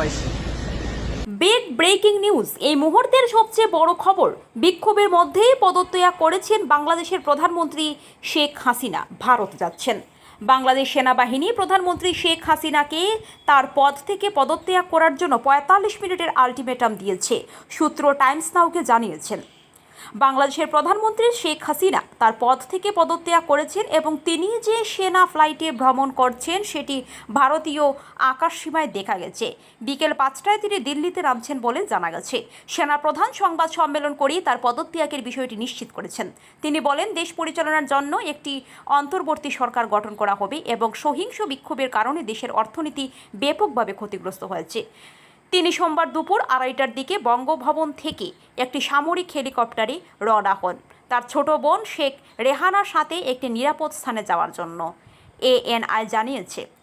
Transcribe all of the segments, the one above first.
পাইছি। Big breaking news এই মুহূর্তের সবচেয়ে বড় খবর, বিক্ষোভের মধ্যেই পদত্যাগ করেছেন বাংলাদেশের প্রধানমন্ত্রী শেখ হাসিনা, ভারত যাচ্ছেন। বাংলাদেশ সেনাবাহিনী প্রধানমন্ত্রী শেখ হাসিনাকে তার পদ থেকে পদত্যাগ করার জন্য পঁয়তাল্লিশ মিনিটের আলটিমেটাম দিয়েছে, সূত্র টাইমস নাউকে জানিয়েছেন। বাংলাদেশের প্রধানমন্ত্রী শেখ হাসিনা তার পদ থেকে পদত্যাগ করেছেন এবং তিনি যে সেনা ফ্লাইটে ভ্রমণ করছেন সেটি ভারতীয় আকাশসীমায় দেখা গেছে। বিকেল পাঁচটায় তিনি দিল্লিতে নামছেন বলে জানা গেছে। সেনা প্রধান সংবাদ সম্মেলন করেই তার পদত্যাগের বিষয়টি নিশ্চিত করেছেন। তিনি বলেন, দেশ পরিচালনার জন্য একটি অন্তর্বর্তী সরকার গঠন করা হবে এবং সহিংস বিক্ষোভের কারণে দেশের অর্থনীতি ব্যাপকভাবে ক্ষতিগ্রস্ত হয়েছে। তিনি সোমবার দুপুর আড়াইটার দিকে বঙ্গভবন থেকে একটি সামরিক হেলিকপ্টারে রওনা হন। তার ছোট বোন শেখ রেহানার সাথে একটি নিরাপদ স্থানে যাওয়ার জন্য। এএনআই জানিয়েছে।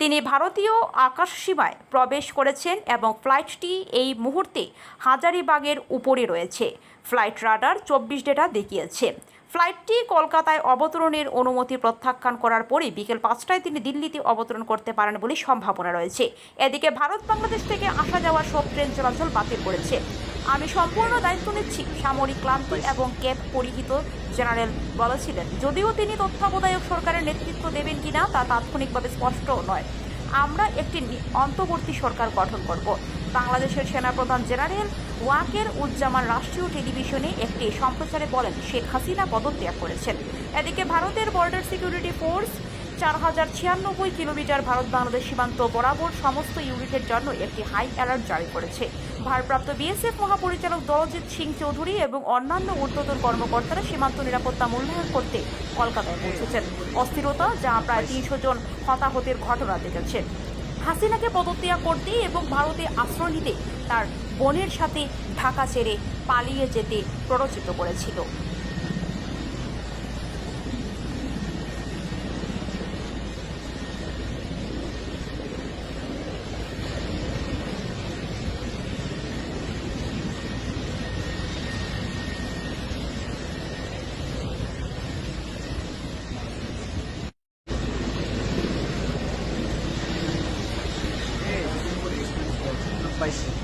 তিনি ভারতীয় আকাশসীমায় প্রবেশ করেছেন এবং ফ্লাইটটি এই মুহূর্তে হাজারিবাগের উপরে রয়েছে। ফ্লাইট রাডার চব্বিশ ডেটা দেখিয়েছে। ফ্লাইটটি কলকাতায় অবতরণের অনুমতি প্রত্যাখ্যান করার পরে বিকেল পাঁচটায় তিনি দিল্লিতে অবতরণ করতে পারেন বলে সম্ভাবনা রয়েছে। এদিকে ভারত বাংলাদেশ থেকে আসা যাওয়া সব ট্রেন চলাচল বাতিল করেছে। আমি সম্পূর্ণ দায়িত্ব নিচ্ছি সামরিক ক্লান্তি এবং ক্যাপ পরিহিত জেনারেল বলেছিলেন। যদিও তিনি তত্ত্বাবধায়ক সরকারের নেতৃত্ব দেবেন কিনা তা তাৎক্ষণিকভাবে স্পষ্ট নয়। আমরা একটি অন্তর্বর্তী সরকার গঠন করব। বাংলাদেশের সেনাপ্রধান জেনারেল ওয়াকের উজ্জামান রাষ্ট্রীয় টেলিভিশনে একটি সম্প্রচারে বলেন, শেখ হাসিনা পদত্যাগ করেছেন। এদিকে ভারতের বর্ডার সিকিউরিটি ফোর্স চার হাজার ছিয়ানব্বই কিলোমিটার ভারত বাংলাদেশ সীমান্ত বরাবর সমস্ত ইউনিটের জন্য একটি হাই অ্যালার্ট জারি করেছে। ভারপ্রাপ্ত বিএসএফ মহাপরিচালক দলজিৎ সিং চৌধুরী এবং অন্যান্য ঊর্ধ্বতন কর্মকর্তারা সীমান্ত নিরাপত্তা মূল্যায়ন করতে কলকাতায় পৌঁছেছেন। অস্থিরতা, যা প্রায় তিনশো জন হতাহতের ঘটনা দেখেছে। হাসিনাকে পদত্যাগ করতে এবং ভারতে আশ্রয় নিতে তার বোনের সাথে ঢাকা ছেড়ে পালিয়ে যেতে প্ররোচিত করেছিল। পাইছি